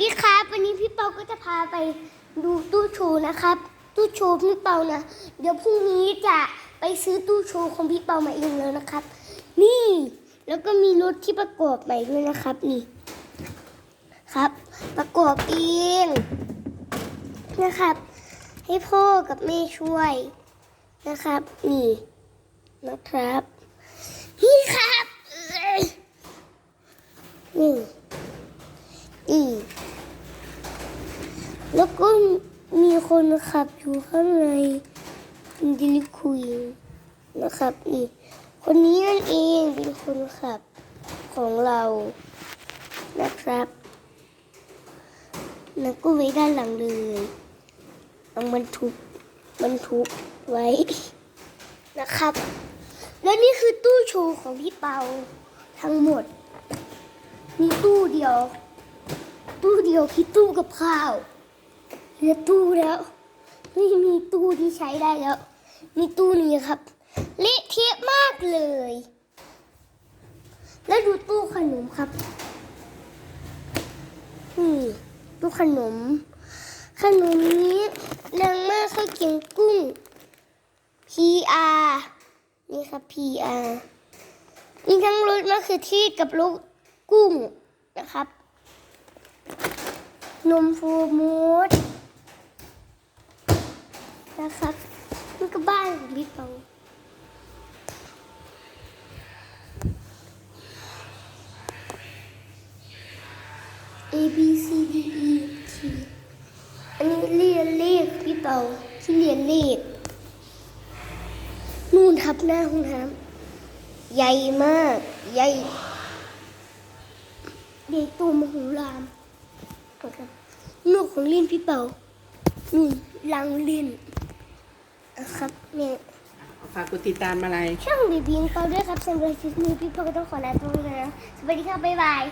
ดีครับวันนี้พี่เปาก็จะพาไปดูตู้โชว์นะครับ ตู้โชว์พี่เปานะเดี๋ยวพรุ่งนี้จะไปซื้อตู้โชว์ของพี่เปามาเองเลยนะครับ นี่แล้วก็มีรถที่ประกอบใหม่ด้วยนะครับนี่ครับ ประกอบเองนะครับ ให้พ่อกับแม่ช่วยนะครับ นี่นะครับนี่ครับเอ้ยนี่ อีก แล้วก็มีคนขับอยู่ข้างในดิลิคุยนะครับนี่คนนี้นั่นเองเป็นคนขับของเรานะครับแล้วก็ไว้ด้านหลังเลยเอาบรรทุกบรรทุกไว้นะครับ แล้วนี่คือตู้โชว์ของพี่เปาทั้งหมด มีตู้เดียว ตู้เดียวคือตู้กับข้าว เหลือตู้แล้วไม่มีตู้ที่ใช้ได้แล้ว มีตู้นี้ครับเละเทะมากเลย แล้วดูตู้ขนมครับนี่ตู้ขนม ขนมนี้แรงมากเขาเขียนกุ้ง PR นี่ครับ PR มีทั้งรสมะเขือเทศกับรสกุ้งนะครับ นมฟูมูสนะครับนี่ก็บ้า นของพี่เปา A B C D E T อันนี้เรียนเลขพี่เปาที่เรียนเลขนู่นทับหน้าห้องน้ำใหญ่มาก ใหญ่ใหญ่โตมโหฬารนะครับลูกของเล่นพี่เปานู่นลังเล่น ครับเนี่ยฝากกดติดตามอะไร ช่องบีบีนเปาด้วยครับสำหรับคลิปนี้พี่เปาก็ต้องขอลาไปก่อนนะสวัสดีครับบ๊ายบาย